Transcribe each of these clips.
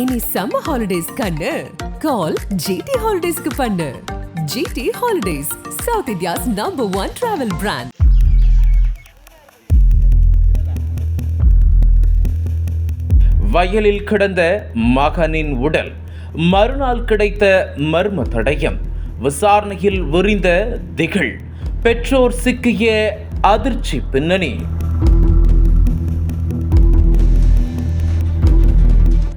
இனி summer holidays கண்ணு. கால் GT ஹாலிடேஸ்க்கு பண்ணு. GT holidays South India's number one travel brand வயலில் கிடந்த மகனின் உடல் மறுநாள் கிடைத்த மர்ம தடயம் விசாரணையில் விரிந்த திகழ் பெற்றோர் சிக்கிய அதிர்ச்சி பின்னணி.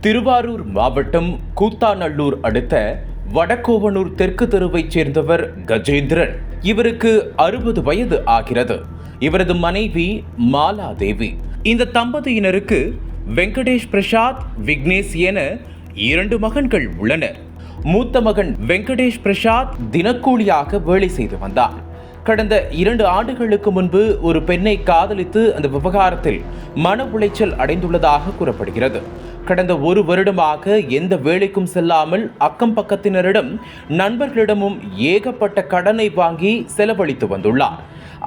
திருவாரூர் மாவட்டம் கூத்தாநல்லூர் அடுத்த வடக்கோவனூர் தெற்கு தெருவைச் சேர்ந்தவர் கஜேந்திரன். இவருக்கு அறுபது வயது ஆகிறது. இவரது மனைவி மாலா தேவி இந்த தம்பதியினருக்கு வெங்கடேஷ் பிரசாத் விக்னேஷ் என இரண்டு மகன்கள் உள்ளனர். மூத்த மகன் வெங்கடேஷ் பிரசாத் தினக்கூலியாக வேலை செய்து வந்தார். கடந்த இரண்டு ஆண்டுகளுக்கு முன்பு ஒரு பெண்ணை காதலித்து அந்த விவகாரத்தில் மன உளைச்சல் அடைந்துள்ளதாக கூறப்படுகிறது. கடந்த ஒரு வருடமாக எந்த வேலைக்கும் செல்லாமல் அக்கம் பக்கத்தினரிடம் நண்பர்களிடமும் ஏகப்பட்ட கடனை வாங்கி செலவழித்து வந்துள்ளார்.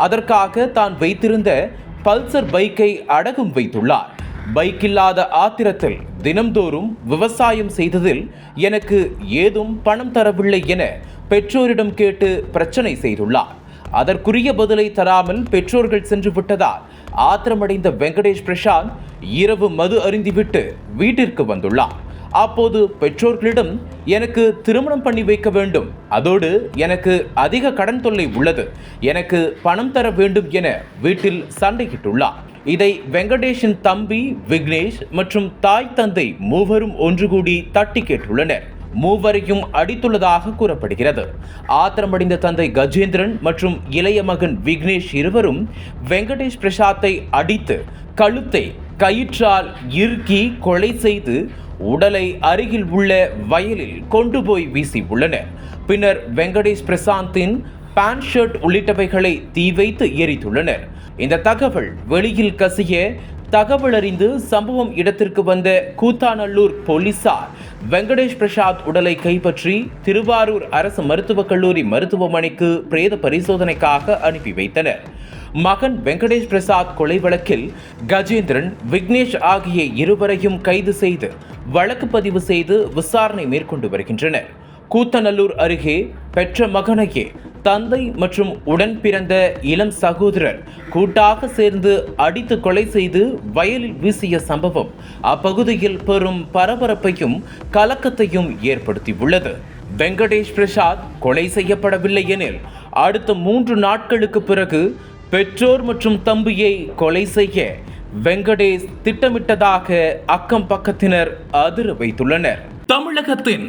அதற்காக தான் வைத்திருந்த பல்சர் பைக்கை அடகும் வைத்துள்ளார். பைக் இல்லாத ஆத்திரத்தில் தினம்தோறும் விவசாயம் செய்ததில் எனக்கு ஏதும் பணம் தரவில்லை என பெற்றோரிடம் கேட்டு பிரச்சனை செய்துள்ளார். அதற்குரிய பதிலை தராமல் பெற்றோர்கள் சென்று விட்டதால் ஆத்திரமடைந்த வெங்கடேஷ் பிரசாந்த் இரவு மது அருந்திவிட்டு வீட்டிற்கு வந்துள்ளார். அப்போது பெற்றோர்களிடம் எனக்கு திருமணம் பண்ணி வைக்க வேண்டும். அதோடு எனக்கு அதிக கடன் தொல்லை உள்ளது. எனக்கு பணம் தர வேண்டும் என வீட்டில் சண்டையிட்டுள்ளார். இதை வெங்கடேஷின் தம்பி விக்னேஷ் மற்றும் தாய் தந்தை மூவரும் ஒன்று கூடி தட்டி கேட்டுள்ளனர். மூவரையும் அடித்துள்ளதாக கூறப்படுகிறது. ஆத்திரமடைந்த தந்தை கஜேந்திரன் மற்றும் இளைய மகன் விக்னேஷ் இருவரும் வெங்கடேஷ் பிரசாத்தை அடித்து கழுத்தை கயிற்றால் இறுக்கி கொலை செய்து உடலை அருகில் உள்ள வயலில் கொண்டு போய் வீசி உள்ளனர். பின்னர் வெங்கடேஷ் பிரசாந்தின் பேண்ட் ஷர்ட் உள்ளிட்டவைகளை தீ வைத்து எரித்துள்ளனர். இந்த தகவல் வெளியில் கசிய தகவல் அறிந்து சம்பவம் இடத்திற்கு வந்த கூத்தாநல்லூர் போலீசார் வெங்கடேஷ் பிரசாத் உடலை கைப்பற்றி திருவாரூர் அரசு மருத்துவக் கல்லூரி மருத்துவமனைக்கு பிரேத பரிசோதனைக்காக அனுப்பி வைத்தனர். மகன் வெங்கடேஷ் பிரசாத் கொலை வழக்கில் கஜேந்திரன் விக்னேஷ் ஆகிய இருவரையும் கைது செய்து வழக்கு பதிவு செய்து விசாரணை மேற்கொண்டு வருகின்றனர். கூத்தநல்லூர் அருகே பெற்ற மகனையே தந்தை மற்றும் உடன் பிறந்த இளம் சகோதரர் கூட்டாக சேர்ந்து அடித்து கொலை செய்து வயலில் வீசிய சம்பவம் அப்பகுதியில் பெரும் பரபரப்பையும் கலக்கத்தையும் ஏற்படுத்தியுள்ளது. வெங்கடேஷ் பிரசாத் கொலை செய்யப்படவில்லை எனில் அடுத்த மூன்று நாட்களுக்கு பிறகு பெற்றோர் மற்றும் தம்பியை கொலை செய்ய வெங்கடேஷ் திட்டமிட்டதாக அக்கம் பக்கத்தினர் அதிர வைத்துள்ளனர். தமிழகத்தின்